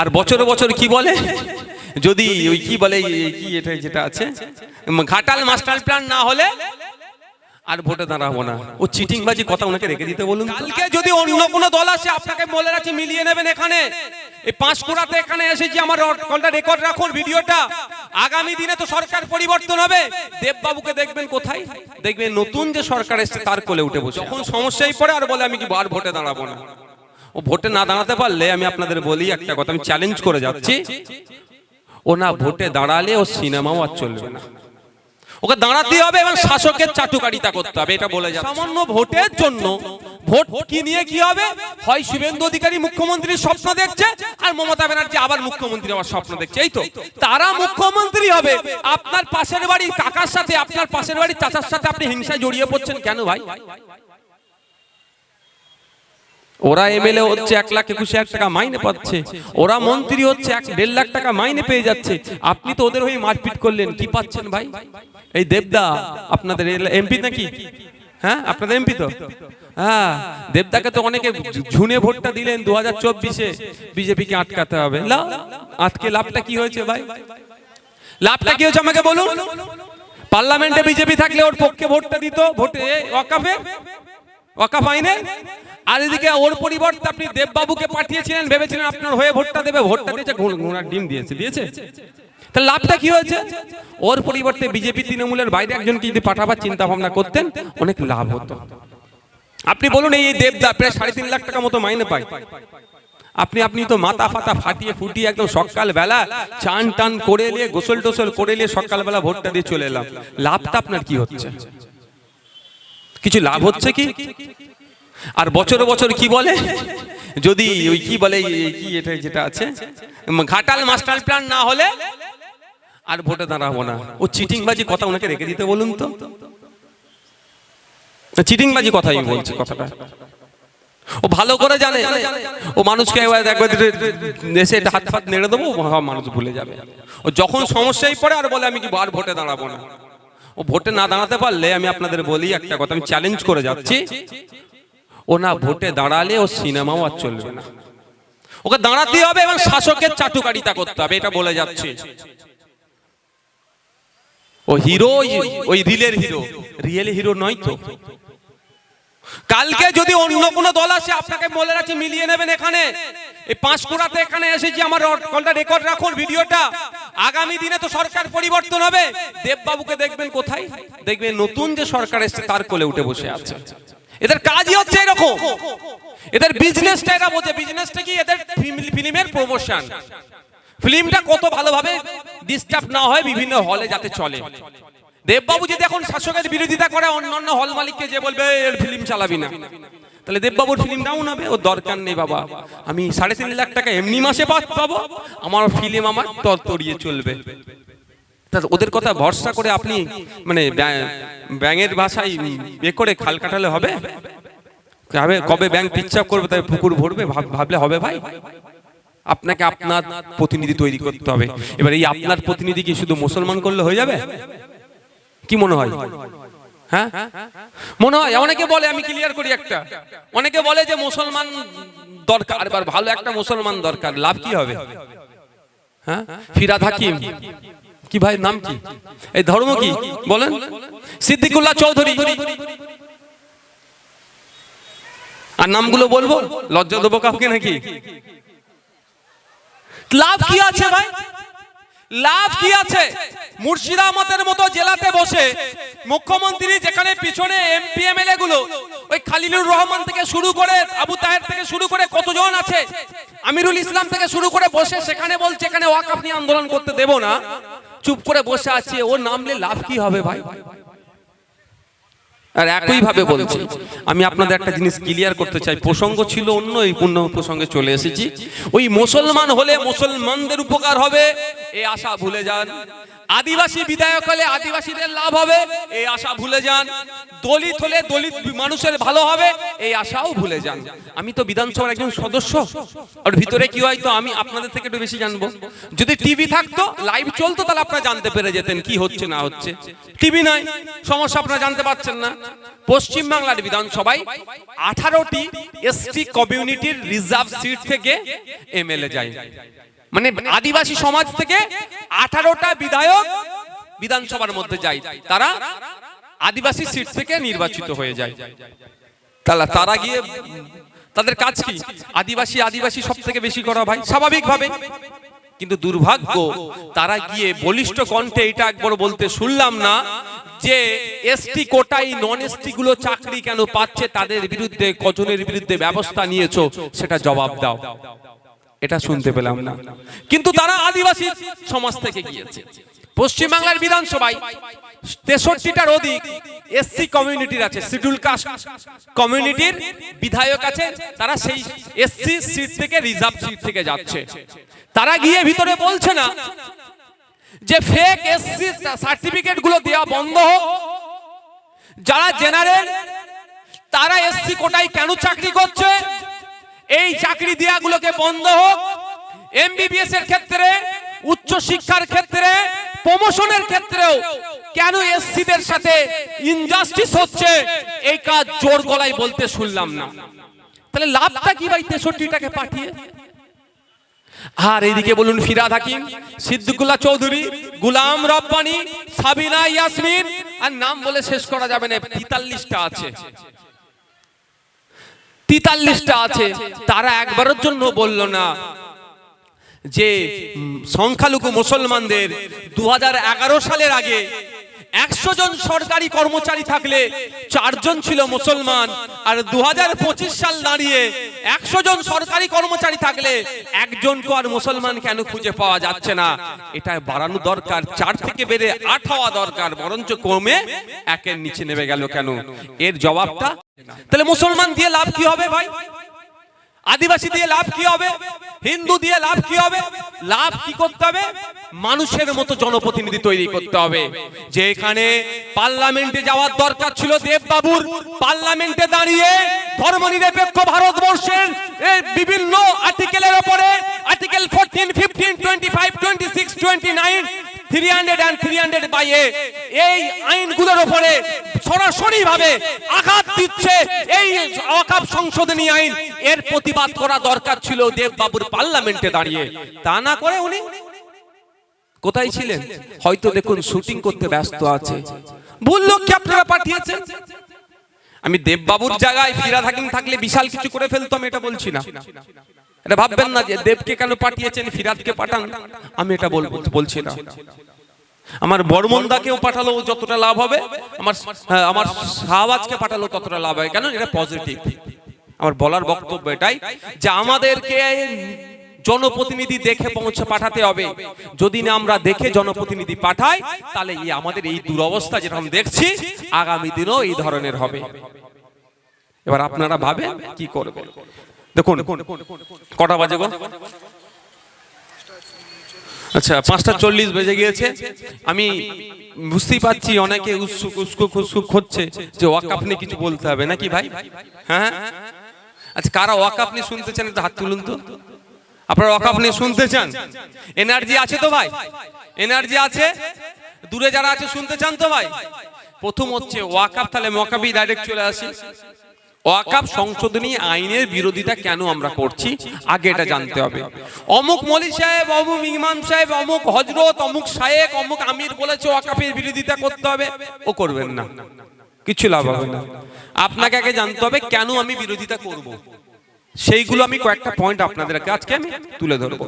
আর বছর বছর কি বলে? যদি ওই কি বলে কি এটা যেটা আছে? ঘাটাল মাস্টার প্ল্যান না হলে আর ভোটে দাঁড়াবো না। ও চিটিং বাজি কথা ওনাকে রেখে দিতে বলুন কালকে যদি অন্য কোনো দল আসে আপনাকে বলে রাখছি মিলিয়ে নেবেন এখানে। এই পাঁশকুড়াতে এখানে এসেছি আমার কলটা রেকর্ড রাখুন ভিডিওটা। আগামী দিনে তো সরকার পরিবর্তন হবে। দেববাবুকে দেখবেন কোথায়? দেখবেন নতুন যে সরকার এসছে তার কোলে উঠে বসে যখন সমস্যায় পড়ে আর বলে আমি কি আর ভোটে দাঁড়াবো না। ও ভোটে না দাঁড়াতে পারলে আমি আপনাদের বলি একটা কথা, আমি চ্যালেঞ্জ করে যাচ্ছি। ও না ভোটে দাঁড়ালে ও সিনেমাও আর চলবে না। ওকে দাঁড়াতে হবে এবং শাসকের চাটুকারিতা করতে হবে, এটা বলে যাচ্ছে। সামান্য ভোটের জন্য ভোট কি নিয়ে কি হবে? হয় শুভেন্দু অধিকারী মুখ্যমন্ত্রীর স্বপ্ন দেখছে আর মমতা ব্যানার্জি আবার মুখ্যমন্ত্রী হওয়ার স্বপ্ন দেখছে, এই তো। তারা মুখ্যমন্ত্রী হবে, আপনার পাশের বাড়ির কাকার সাথে, আপনার পাশের বাড়ির চাচার সাথে আপনি হিংসায় জড়িয়ে পড়ছেন কেন ভাই? ওরা এমএলএ হচ্ছে এক লাখ একুশ হাজার টাকা মাইনে পাচ্ছে। ওরা মন্ত্রী হচ্ছে এক দেড় লাখ টাকা মাইনে পেয়ে যাচ্ছে। আপনি তো ওদের হয়ে মারপিট করলেন, কি পাচ্ছেন ভাই? এই দেবদা, আপনাদের এমপি নাকি? হ্যাঁ আপনাদের এমপি তো? হ্যাঁ দেবদাকে তো অনেকে ঝুনে ভোটটা দিলেন দু হাজার চব্বিশে। বিজেপিকে আটকাতে হবে। লাভ আজকে লাভটা কি হয়েছে ভাই? লাভটা কি হয়েছে আমাকে বলুন? পার্লামেন্টে বিজেপি থাকলে ওর পক্ষে ভোটটা দিত, ভোটে ওয়াকাফে ওয়াকাফ আইনে? আর এদিকে ওর পরিবর্তে আপনি দেববাবুকে পাঠিয়েছিলেন, ভেবেছিলেন আপনার হয়ে ভোটটা দেবে, ভোটটা দিয়েছে ঘোড়- ঘোড়ার ডিম দিয়েছে দিয়েছে। তাহলে লাভটা কি হয়েছে? ওর পরিবর্তে বিজেপি তৃণমূলের বাইরে একজনকে যদি পাঠাবার চিন্তা ভাবনা করতেন, অনেক লাভ হতো। আপনি বলুন, এই দেবদা প্রায় সাড়ে তিন লাখ টাকা মতো মাইনে পায়। আপনি আপনি তো মাথা ফাতা ফাটিয়ে ফুটিয়ে একদম সকাল বেলা চান টান করে নিয়ে, গোসল টোসল করে নিয়ে সকালবেলা ভোটটা দিয়ে চলে এলাম। লাভটা আপনার কি হচ্ছে? কিছু লাভ হচ্ছে কি? আর বছর বছর কি বলে? যদি ওই কি বলে কি এটা যেটা আছে? ঘাটাল মাস্টার প্ল্যান না হলে আর ভোটে দাঁড়াবো না। ও চিটিং বাজি কথা ওনাকে রেখে দিতে বলুন তো। চিটিং বাজি কথাই বলছে কথাটা। ও ভালো করে জানে। ও মানুষকে একবার এটা হাত ফাত নেড়ে দেবো মানুষ ভুলে যাবে। ও যখন সমস্যায় পড়ে আর বলে আমি কি আর ভোটে দাঁড়াবো না? ও ভোটে না দাঁড়াতে পারলে আমি আপনাদের বলি একটা কথা, আমি চ্যালেঞ্জ করে যাচ্ছি। ও না ভোটে দাঁড়ালে ও সিনেমাও আর চলবে না। ওকে দাঁড়াতে হবে এবং শাসকের চাটুকারিতা করতে হবে, এটা বলে যাচ্ছি। ও হিরো ওই- রিলের হিরো রিয়েল হিরো নয় তো? কালকে যদি অন্য কোনো দল আসে আপনাকে বলে রাখছি মিলিয়ে নেবেন এখানে। এই পাঁশকুড়াতে এখানে এসেছি আমার কলটা রেকর্ড রাখুন ভিডিওটা। আগামী দিনে তো সরকার পরিবর্তন হবে। দেববাবুকে দেখবেন কোথায়? দেখবেন নতুন যে সরকার এসছে তার কোলে উঠে বসে আছে। এদের কাজই হচ্ছে এরকম। এদের বিজনেসটা এরা বোঝে। বিজনেসটা কি? এদের ফিল্মের প্রমোশন ফিল্মটা কত ভালোভাবে ডিস্টার্ব না হয় বিভিন্ন হলে যাতে চলে। দেববাবু যদি এখন শাসকের বিরোধিতা করে অন্যান্য হল মালিককে যে বলবে, এর ফিল্ম চালাবি না। তাহলে দেববাবুর ফিল্ম ডাউন হবে, ওর দরকার নেই বাবা। আমি সাড়ে তিন লাখ টাকা এমনি মাসে পাবো, আমার ফিল্ম আমার তরতরিয়ে চলবে। ওদের কথা ভরসা করে আপনি মানে ব্যাং- ব্যাঙের ভাষায় এ করে খাল কাটালে হবে? কবে ব্যাংক পিচ্ছাপ করবে তাই পুকুর ভরবে, ভাব- ভাবলে হবে ভাই। আপনাকে আপনার প্রতিনিধি তৈরি করতে হবে। এবার এই আপনার প্রতিনিধি কি শুধু মুসলমান করলে হয়ে যাবে? কি মনে হয়? হ্যাঁ? মনে হয়? অনেকে বলে, আমি ক্লিয়ার করি একটা। অনেকে বলে যে মুসলমান দরকার, এবার ভালো একটা মুসলমান দরকার, লাভ কি হবে? হ্যাঁ? ফিরাদ হাকিম। কি ভাই, নাম কি? এই ধর্ম কি? বলেন। সিদ্দিকুল্লাহ চৌধুরী। আর নামগুলো বলব? লজ্জা দেবো কাউকে নাকি? লাভ কি আছে ভাই? লাভ কি আছে? মুর্শিদাবাদের মতো জেলাতে বসে মুখ্যমন্ত্রী যেখানে পিছনে এমপি এমএলএ গুলো, ওই খালিলুর রহমান থেকে শুরু করে আবু তাহের থেকে শুরু করে কতজন আছে? আমিরুল ইসলাম থেকে শুরু করে বসে সেখানে বলছে, এখানে ওয়াকাফ নিয়ে আন্দোলন করতে দেব না। চুপ করে বসে আছে ও নামলে লাভ কি হবে ভাই? আর একই ভাবে বলছি আমি আপনাদের একটা জিনিস ক্লিয়ার করতে চাই। প্রসঙ্গ ছিল অন্য এই পূর্ণ প্রসঙ্গে চলে এসেছি। ওই মুসলমান হলে মুসলমানদের উপকার হবে এই আশা ভুলে যান। আদিবাসী বিধায়ক হলে আদিবাসীদের লাভ হবে এই আশা ভুলে যান। দলিত হলে দলিত মানুষের ভালো হবে এই আশাও ভুলে যান। আমি তো বিধানসভার একজন সদস্য আর ভিতরে কি হয় তো আমি আপনাদের থেকে একটু বেশি জানব। যদি টিভি থাকতো লাইভ চলতো তাহলে আপনারা জানতে পেরে যেতেন কি হচ্ছে না হচ্ছে। টিভি নাই সমস্যা আপনারা জানতে পারছেন না। পশ্চিম বাংলার বিধানসভায় আঠারোটি এসটি কমিউনিটির রিজার্ভ সিট থেকে এমএলএ যায়। মানে আদিবাসী সমাজ থেকে আঠারোটা বিধায়ক বিধানসভার মধ্যে যায়। তারা আদিবাসী সিট থেকে নির্বাচিত হয়ে যায়। তাহলে তারা গিয়ে তাদের কাজ কি? আদিবাসী আদিবাসী সব থেকে বেশি করা ভাই, স্বাভাবিকভাবে। কিন্তু দুর্ভাগ্য, তারা গিয়ে বলিষ্ঠ কণ্ঠে এটা একবার বলতে শুনলাম না যে এসটি কোটাই নন এসটি গুলো চাকরি কেন পাচ্ছে তাদের বিরুদ্ধে, কজনের বিরুদ্ধে ব্যবস্থা নিয়েছো, সেটা জবাব দাও। এটা শুনতে পেলাম না। কিন্তু তারা আদিবাসী সমাজ থেকে গিয়েছে। পশ্চিমবাংলার বিধানসভায় তেষট্টিটার অধিক এসসি কমিউনিটির আছে শিডিউল কাস্ট কমিউনিটির বিধায়ক আছে, তারা সেই এসসি সিট থেকে রিজার্ভ সিট থেকে যাচ্ছে। তারা গিয়ে ভিতরে বলছে না যে ফেক এসসি সার্টিফিকেটগুলো দেওয়া বন্ধ হোক। যারা জেনারেল তারা এসসি কোটায় কেন চাকরি করছে? এই চাকরি দেওয়াগুলোকে বন্ধ হোক। এমবিবিএস এর ক্ষেত্রে, উচ্চ শিক্ষার ক্ষেত্রে প্রমোশনের ক্ষেত্রেও কেন এসসিদের সাথে ইনজাস্টিস হচ্ছে? এই কাজ জোর গলায় বলতে শুনলাম না। তাহলে লাভটা কি ভাই তেষট্টিটাকে পাঠিয়ে? আর এইদিকে বলুন ফিরাদ হাকিম, সিদ্দিকুল্লাহ চৌধুরী, গুলাম রব্বানি, সাবিনা ইয়াসমিন, আর নাম বলে শেষ করা যাবে না, তেতাল্লিশটা আছে। তেতাল্লিশটা আছে, তারা একবারের জন্য বলল না যে সংখ্যালঘু মুসলমানদের দু হাজার এগারো সালের আগে একশো জন সরকারি কর্মচারী থাকলে চারজন ছিল মুসলমান, আর দু সাল দাঁড়িয়ে একশো জন সরকারি কর্মচারী থাকলে একজনকে আর মুসলমান কেন খুঁজে পাওয়া যাচ্ছে না? এটা বাড়ানো দরকার, চার থেকে বেড়ে আট হওয়া দরকার, বরঞ্চ কমে একের নিচে নেমে গেল কেন? এর জবাবটা? তাহলে মুসলমান দিয়ে লাভ কি হবে ভাই? আদিবাসী দিয়ে লাভ কি হবে? হিন্দু দিয়ে লাভ কি হবে? লাভ কি করতে হবে? মানুষের মতো জনপ্রতিনিধি তৈরি করতে হবে। যে এখানে পার্লামেন্টে যাওয়ার দরকার ছিল দেববাবুর, পার্লামেন্টে দাঁড়িয়ে ধর্ম ধর্মনিরপেক্ষ ভারতবর্ষের বিভিন্ন আর্টিকেলের ওপরে article fourteen fifteen twenty five twenty six twenty nine three hundred and three hundred by A এই আইনগুলোর উপরে সরাসরি ভাবে আঘাত দিচ্ছে এই সংশোধনী আইন। এর প্রতিবাদ করা দরকার ছিল দেববাবুর পার্লামেন্টে দাঁড়িয়ে। তা না করে উনি। কোথায় ছিলেন? হয়তো দেখুন শুটিং করতে ব্যস্ত আছে। ভুল লোককে আপনারা পাঠিয়েছেন। আমি দেববাবুর জায়গায় ফিরা থাকিম থাকলে বিশাল কিছু করে ফেলতাম এটা বলছি না। এটা ভাববেন না যে দেবকে কেন পাঠিয়েছেন ফিরাদকে পাঠান। আমি এটা বলব বলছি না। আমার বর্মনদাকেও পাঠালো যতটা লাভ হবে। আমার হ্যাঁ, আমার শাহবাজকে পাঠালো ততটা লাভ হয় কেন? এটা পজিটিভ আমার বলার বক্তব্য এটাই যে আমাদেরকে জনপ্রতিনিধি দেখে পৌঁছে পাঠাতে হবে। যদি না আমরা দেখে জনপ্রতিনিধি পাঠাই তাহলে এই আমাদের এই দুরবস্থা যেরকম দেখছি আগামী দিনও এই ধরনের হবে। এবার আপনারা ভাবেন কি করবেন? দেখুন কটা বাজে গো? আচ্ছা পাঁচটা চল্লিশ বেজে গিয়েছে। আমি বুঝতেই পারছি অনেকে উৎসুক উৎসুক উৎসুক হচ্ছে যে ওয়াকাপ নিয়ে কিছু বলতে হবে নাকি ভাই? হ্যাঁ আচ্ছা কারা ওয়াকাপ নিয়ে শুনতে চান একটু হাত তুলুন তো। আপনারা ওয়াকাপ নিয়ে শুনতে চান? এনার্জি আছে তো ভাই? এনার্জি আছে? দূরে যারা আছে শুনতে চান তো ভাই? প্রথম হচ্ছে ওয়াকাপ তাহলে মকাবি ডাইরেক্ট চলে আসি। ওয়াকাপ সংশোধনী আইনের বিরোধিতা কেন আমরা করছি? আগে এটা জানতে হবে। অমুক মলি সাহেব, অমুক ইমাম সাহেব, অমুক হজরত অমুক শায়েক অমুক আমির বলেছে ওয়াকাফের বিরোধিতা করতে হবে। ও করবেন না। কিছু লাভ হবে না। আপনাকে আগে জানতে হবে কেন আমি বিরোধিতা করব। সেইগুলো আমি কয়েকটা পয়েন্ট আপনাদের আজকে আমি তুলে ধরবো।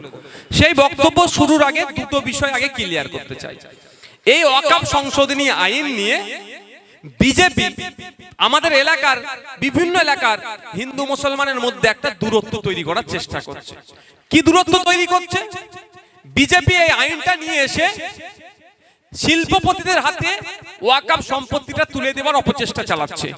সেই বক্তব্য শুরুর আগে দুটো বিষয় আগে ক্লিয়ার করতে চাই। এই ওয়াকাপ সংশোধনী আইন নিয়ে বিজেপি, আমাদের এলাকার বিভিন্ন এলাকার হিন্দু মুসলমানের মধ্যে একটা দূরত্ব তৈরি করার চেষ্টা করছে। কি দূরত্ব তৈরি করছে? বিজেপি এই আইনটা নিয়ে এসে শিল্পপতিদের হাতে ওয়াকাপ সম্পত্তিটা তুলে দেওয়ার অপচেষ্টা চালাচ্ছে।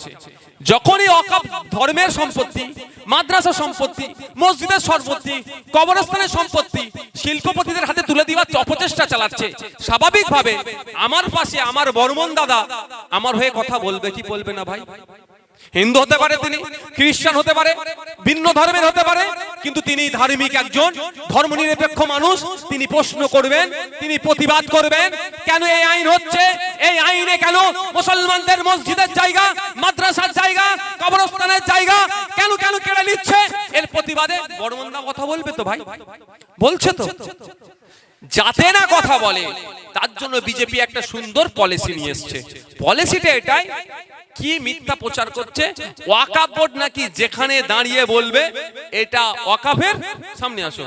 যখনই অকাপ ধর্মের সম্পত্তি মাদ্রাসা সম্পত্তি, মসজিদের সম্পত্তি, কবরস্থানের সম্পত্তি শিল্পপতিদের হাতে তুলে দেওয়ার অপচেষ্টা চালাচ্ছে, স্বাভাবিকভাবে আমার পাশে আমার বর্মন দাদা আমার হয়ে কথা বলবে, কি বলবে না ভাই? হিন্দু হতে পারে তিনি, খ্রিস্টান হতে পারে, ভিন্ন ধর্মের হতে পারে, কিন্তু তিনি ধার্মিক একজন, ধর্মনিরপেক্ষ মানুষ, তিনি প্রশ্ন করবেন, তিনি প্রতিবাদ করবেন, কেন এই আইন হচ্ছে, এই আইনে কেন মুসলমানদের মসজিদের জায়গা, মাদ্রাসার জায়গা, কবরস্থানের জায়গা, কেন কেন কেড়ে নিচ্ছে? এর প্রতিবাদে বড়মন্দা কথা বলবে তো ভাই। বলছে তো। যাতে না কথা বলে, তার জন্য বিজেপি একটা সুন্দর পলিসি নিয়ে এসছে। পলিসিটা এটাই কি মিথ্যা প্রচার করছে? ওয়াকাফ বোর্ড নাকি যেখানে দাঁড়িয়ে বলবে, এটা ওয়াকাফের? সামনে আসো।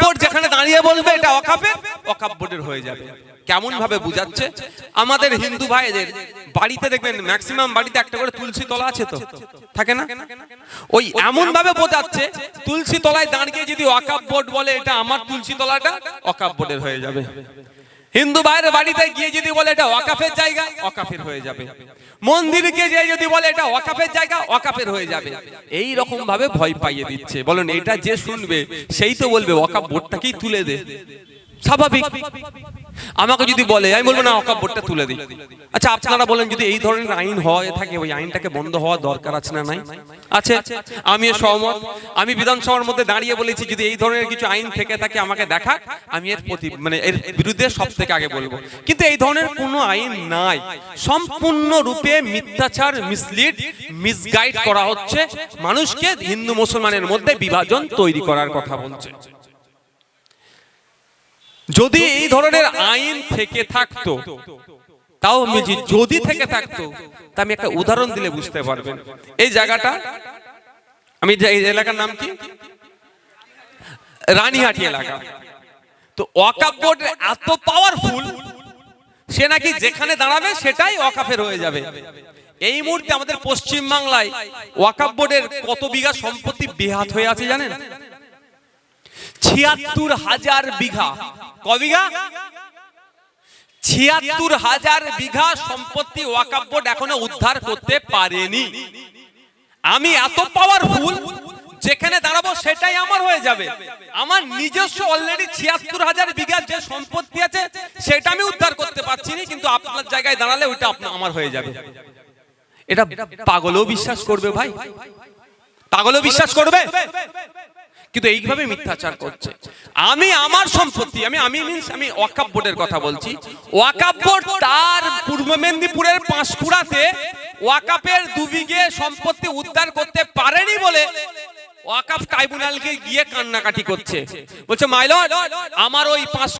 বোর্ড যেখানে দাঁড়িয়ে বলবে, এটা ওয়াকাফের? ওয়াকাফ হয়ে যাবে। কেমন ভাবে বুঝাচ্ছে? আমাদের হিন্দু ভাইদের বাড়িতে দেখবেন ম্যাক্সিমাম বাড়িতে একটা করে তুলসী তলা আছে তো? থাকে না? ওই এমন ভাবে বোঝাচ্ছে, তুলসী তলায় দাঁড়িয়ে যদি ওয়াকাফ বোর্ড বলে, এটা আমার তুলসী তলাটা, ওয়াকাফ বোর্ডের হয়ে যাবে। হিন্দু ভাইয়ের বাড়িতে গিয়ে যদি বলে এটা ওয়াকাফের জায়গা, ওয়াকাফের হয়ে যাবে। মন্দিরকে যে যদি বলে এটা ওয়াকাফের জায়গা, ওয়াকাফের হয়ে যাবে। এই রকম ভাবে ভয় পাইয়ে দিচ্ছে। বলেন, এটা যে শুনবে, সেই তো বলবে, ওয়াকাফ বোর্ডটাকেই তুলে দে। স্বাভাবিক। আমাকে যদি বলে আমি বলব না ওয়াকাফ বোর্ডটা তুলে দিই। আচ্ছা আপনারা বলেন যদি এই ধরনের আইন হয়ে থাকে ওই আইনটাকে বন্ধ হওয়া দরকার আছে না নাই? আছে। আমি সহমত আমি বিধানসভার মধ্যে দাঁড়িয়ে বলেছি যদি এই ধরনের কিছু আইন থেকে থাকে আমাকে দেখাক আমি এর প্রতি মানে এর বিরুদ্ধে সব থেকে আগে বলব। কিন্তু এই ধরনের কোনো আইন নাই। সম্পূর্ণ রূপে মিথ্যাচার মিসলিড মিসগাইড করা হচ্ছে। মানুষকে হিন্দু মুসলমানের মধ্যে বিভাজন তৈরি করার কথা বলছে। যদি এই ধরনের আইন থেকে থাকতো তাও যে যদি থেকে থাকতো তা আমি একটা উদাহরণ দিলে বুঝতে পারবেন। এই জায়গাটা আমি যে এই এলাকার নাম কি? রানীহাটি এলাকা। তো ওয়াকাফ বোর্ড এত পাওয়ারফুল সে নাকি যেখানে দাঁড়াবে সেটাই ওয়াকাফের হয়ে যাবে। এই মুহূর্তে আমাদের পশ্চিম বাংলায় ওয়াকাফ বোর্ডের কত বিঘা সম্পত্তি বেহাত হয়ে আছে জানেন? ছিয়াত্তর হাজার বিঘা। ক বিঘা? ছিয়াত্তর হাজার বিঘা সম্পত্তি ওয়াকাফ বোর্ড এখনও উদ্ধার করতে পারেনি। আমি এত পাওয়ারফুল যেখানে দাঁড়াবো সেটাই আমার হয়ে যাবে। আমার নিজস্ব অলরেডি ছিয়াত্তর হাজার বিঘার যে সম্পত্তি আছে, সেটা আমি উদ্ধার করতে পারছি না, কিন্তু আপনার জায়গায় দাঁড়ালে ওইটা আপনার, আমার হয়ে যাবে। এটা পাগলও বিশ্বাস করবে ভাই। পাগলও বিশ্বাস করবে? কিন্তু এইভাবে মিথ্যাচার করছে। আমি আমার সম্পত্তি, আমি আমি মিন্স আমি ওয়াকাপ বোর্ডের কথা বলছি। ওয়াকাপ বোর্ড তার পূর্ব মেদিনীপুরের পাঁশকুড়াতে ওয়াকাপের দু বিঘে সম্পত্তি উদ্ধার করতে পারেনি বলে ওয়াকাফ ট্রাইব্যুনালকে গিয়ে কান্নাকাটি করছে। বলছে মাইলর আমার ওই পাঁচ